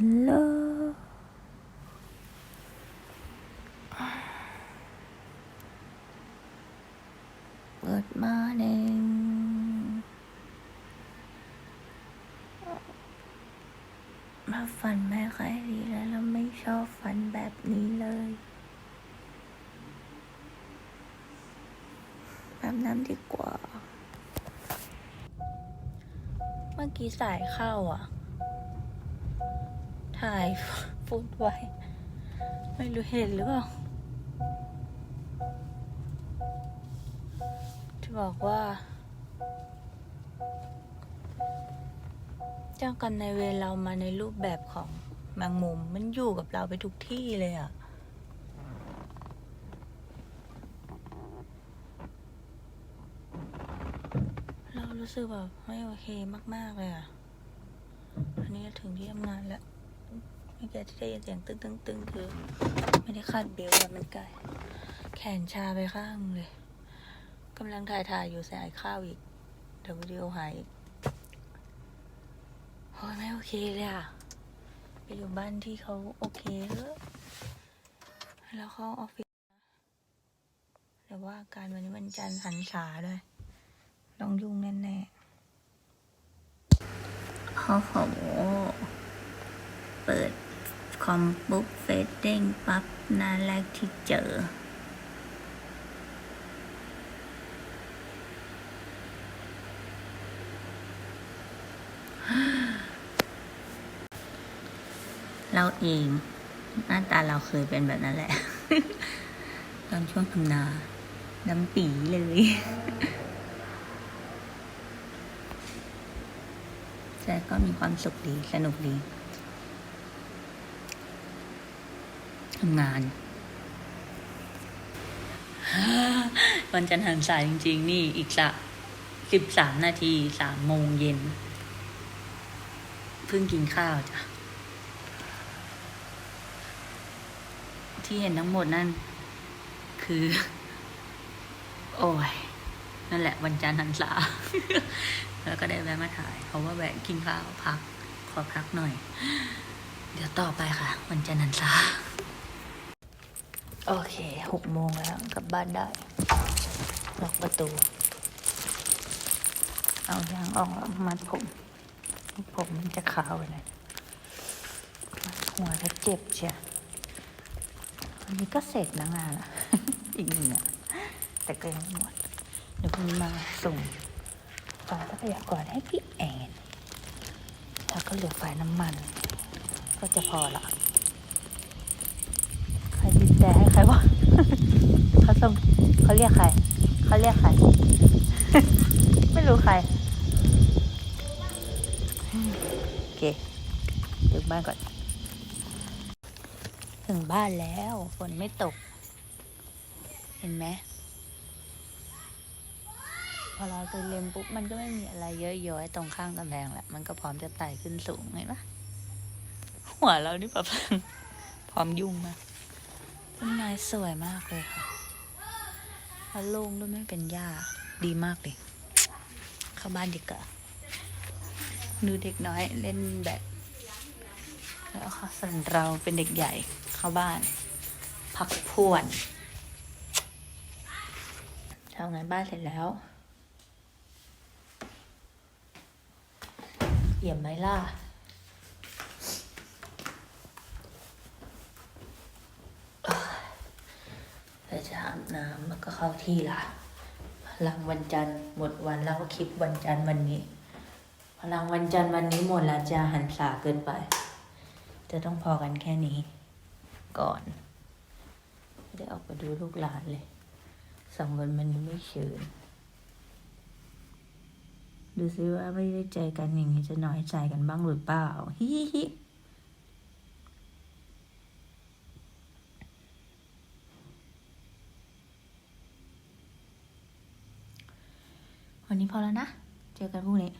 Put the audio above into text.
ฮัลโหล Good morning มาฝันไม่ค่อยดีแล้วแล้วไม่ชอบฝันแบบนี้เลยแบบนั้นดีกว่า เมื่อกี้สายเข้าอะ ถ่ายพูดไว้ ไม่รู้เห็นหรือเปล่าจะบอกว่า เจ้ากรรมนายเวรเรามาในรูปแบบของแมงมุมมันอยู่กับเราไปทุกที่เลยอะเรารู้สึกแบบไม่โอเคมาก ๆ เลยอะอันนี้ถึงที่ทำงานแล้ว ไม่แกที่ได้ยินเสียงตึ้งตึ้งตึงคือ ไม่ได้คาดเบลต์อะมันไกลแขนชาไปข้างเลยกำลังถ่ายถ่ายอยู่ใส่ข้าวอีกเดี๋ยววิดีโอหายอีกโอ้ยไม่โอเคเลยอะไปอยู่บ้านที่เขาโอเคเถอะแล้วเข้าออฟฟิศแต่ว่าการวันนี้วันจันทร์หันษาด้วยต้องยุ่งแน่ๆโอ้โห เปิดคอมปุ๊บเฟซเด้งปั๊บหน้าแรกที่เจอ เราเองหน้าตาเราเคยเป็นแบบนั้นแหละ ตอนช่วงทำนาดำปีเลย แต่ก็มีความสุขดี สนุกดี ทำงาน วันจันทร์หันสายจริง ๆ นี่อีกสักสิบสามนาทีสามโมงเย็นเพิ่งกินข้าวจ้ะ ที่เห็นทั้งหมดนั่น คือ โอ้ย นั่นแหละวันจันทร์หันษาแล้วก็ได้แวะมาถ่าย เพราะว่าแวะกินข้าวพัก ขอพักหน่อย เดี๋ยวต่อไปค่ะ วันจันทร์หันษา โอเคหกโมงแล้วกลับบ้านได้ล็อกประตู เอายางออกแล้วมัดผม ผมมันจะขาวไปหน่อยมัดหัวแล้วเจ็บเชียวันนี้ก็เสร็จนะงานอะอีกหนึ่งอะแต่ก็ยังไม่หมดเดี๋ยวพรุ่งนี้มาส่งฝาทรัพยากรให้พี่แอนแล้วก็เหลือไฟน้ำมัน ก็จะพอละ ใครบีบแต่ให้ใครวะเขาส่งเขาเรียกใครเขาเรียกใคร ไม่รู้ใครโอเคถึงบ้านก่อน ถึงบ้านแล้วฝนไม่ตก เห็นไหมพอเราไปเรียนปุ๊บมันก็ไม่มีอะไรเยอะย้อยตรงข้างกำแพงแหละ มันก็พร้อมจะไต่ขึ้นสูงเห็นปะหัวเรานี่แบบพร้อมยุ่งมาก ต้นไม้สวยมากเลยค่ะแล้วโล่งด้วยไม่เป็นหญ้าดีมากเลย เข้าบ้านดีกว่าดูเด็กน้อยเล่นแบบแล้วค่ะส่วนเราเป็นเด็กใหญ่เข้าบ้าน พักผ่อนทำงานบ้านเสร็จแล้วเอี่ยมไหมล่ะ เราจะอาบน้ำแล้ว ก็เข้าที่ละพลังวันจันทร์หมดวันแล้วก็คลิปวันจันทร์วันนี้ พลังวันจันทร์วันนี้หมดแล้วจะหันษาเกินไป จะต้องพอกันแค่นี้ ก่อนไม่ได้ออกไปดูลูกหลานเลยสองวันมันไม่เชิญดูซิว่าไม่ได้เจอกันอย่างนี้จะน้อยใจกันบ้างหรือเปล่าฮิฮิฮิ วันนี้พอแล้วนะ เจอกันพรุ่งนี้